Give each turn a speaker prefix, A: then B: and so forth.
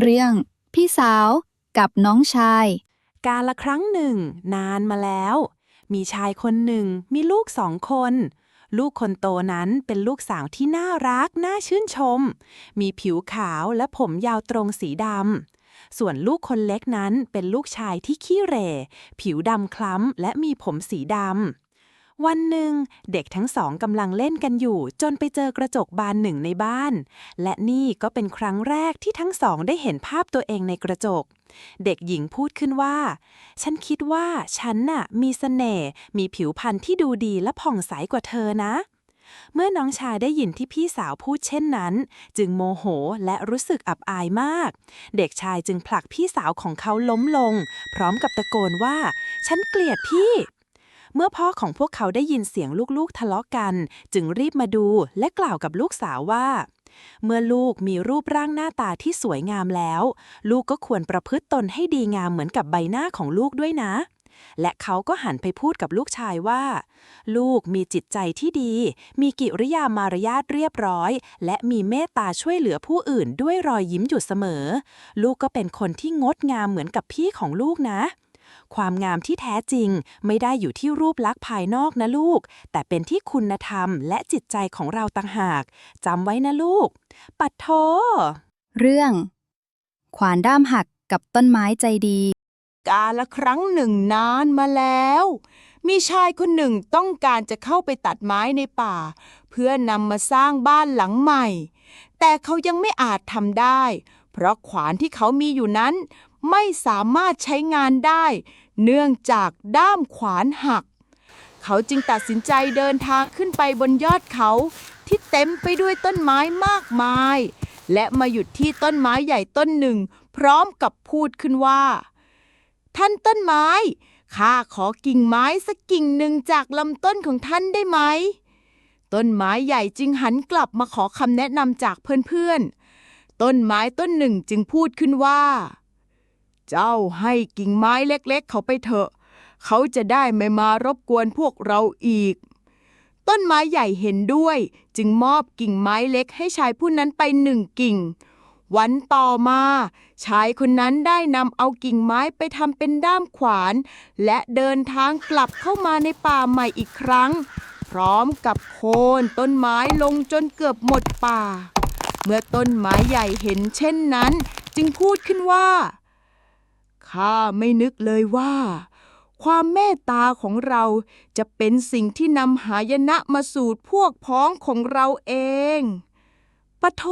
A: เรื่องพี่สาวกับน้องชาย
B: การละครั้งหนึ่ง นานมาแล้ว มีชายคนหนึ่งมีลูกสองคน ลูกคนโตนั้นเป็นลูกสาวที่น่ารัก น่าชื่นชม มีผิวขาวและผมยาวตรงสีดำ ส่วนลูกคนเล็กนั้นเป็นลูกชายที่ขี้เหร่ ผิวดำคล้ำและมีผมสีดำ วันหนึ่งเด็กทั้งสองกำลังเล่นกันอยู่ จนไปเจอกระจกบานหนึ่งในบ้าน และนี่ก็เป็นครั้งแรกที่ทั้งสองได้เห็นภาพตัวเองในกระจก เด็กหญิงพูดขึ้นว่า ฉันคิดว่าฉันน่ะมีเสน่ห์มีผิวพรรณที่ดูดีและผ่องใสกว่าเธอนะ เมื่อน้องชายได้ยินที่พี่สาวพูดเช่นนั้น จึงโมโหและรู้สึกอับอายมาก เด็กชายจึงผลักพี่สาวของเขาล้มลง พร้อมกับตะโกนว่า ฉันเกลียดพี่ เมื่อพ่อของพวกเขาได้ยินเสียงลูกๆทะเลาะกัน จึงรีบมาดูและกล่าวกับลูกสาวว่า เมื่อลูกมีรูปร่างหน้าตาที่สวยงามแล้ว ลูกก็ควรประพฤติตนให้ดีงามเหมือนกับใบหน้าของลูกด้วยนะ และเขาก็หันไปพูดกับลูกชายว่า ลูกมีจิตใจที่ดี มีกิริยามารยาทเรียบร้อย และมีเมตตาช่วยเหลือผู้อื่นด้วยรอยยิ้มอยู่เสมอ ลูกก็เป็นคนที่งดงามเหมือนกับพี่ของลูกนะ ความงามที่แท้จริง ไม่ได้อยู่ที่รูปลักษณ์ภายนอกนะลูก แต่เป็นที่คุณธรรมและจิตใจของเราต่างหากจำไว้นะลูก ปัดโท
A: เรื่อง ขวานด้ามหักกับต้นไม้ใจดี
C: กาละครั้งหนึ่งนานมาแล้ว มีชายคนหนึ่งต้องการจะเข้าไปตัดไม้ในป่า เพื่อนำมาสร้างบ้านหลังใหม่ แต่เขายังไม่อาจทำได้ เพราะขวานที่เขามีอยู่นั้น ไม่สามารถใช้งานได้ เนื่องจากด้ามขวานหัก เขาจึงตัดสินใจเดินทางขึ้นไปบนยอดเขาที่เต็มไปด้วยต้นไม้มากมาย และมาหยุดที่ต้นไม้ใหญ่ต้นหนึ่ง พร้อมกับพูดขึ้นว่า ท่านต้นไม้ข้าขอกิ่งไม้สักกิ่งหนึ่งจากลำต้นของท่านได้ไหม ต้นไม้ใหญ่จึงหันกลับมาขอคำแนะนำจากเพื่อนๆ ต้นไม้ต้นหนึ่งจึงพูดขึ้นว่า เจ้าให้กิ่งไม้เล็กๆ เขาไปเถอะ เขาจะได้ไม่มารบกวนพวกเราอีก ต้นไม้ใหญ่เห็นด้วย จึงมอบกิ่งไม้เล็กให้ชายผู้นั้นไปหนึ่งกิ่ง วันต่อมา ชายคนนั้นได้นำเอากิ่งไม้ไปทำเป็นด้ามขวาน และเดินทางกลับเข้ามาในป่าใหม่อีกครั้ง พร้อมกับโคนต้นไม้ลงจนเกือบหมดป่า เมื่อต้นไม้ใหญ่เห็นเช่นนั้น จึงพูดขึ้นว่า ข้าไม่นึกเลยว่า ความเมตตาของเราจะเป็นสิ่งที่นำหายนะมาสู่พวกพ้องของเราเองปะโท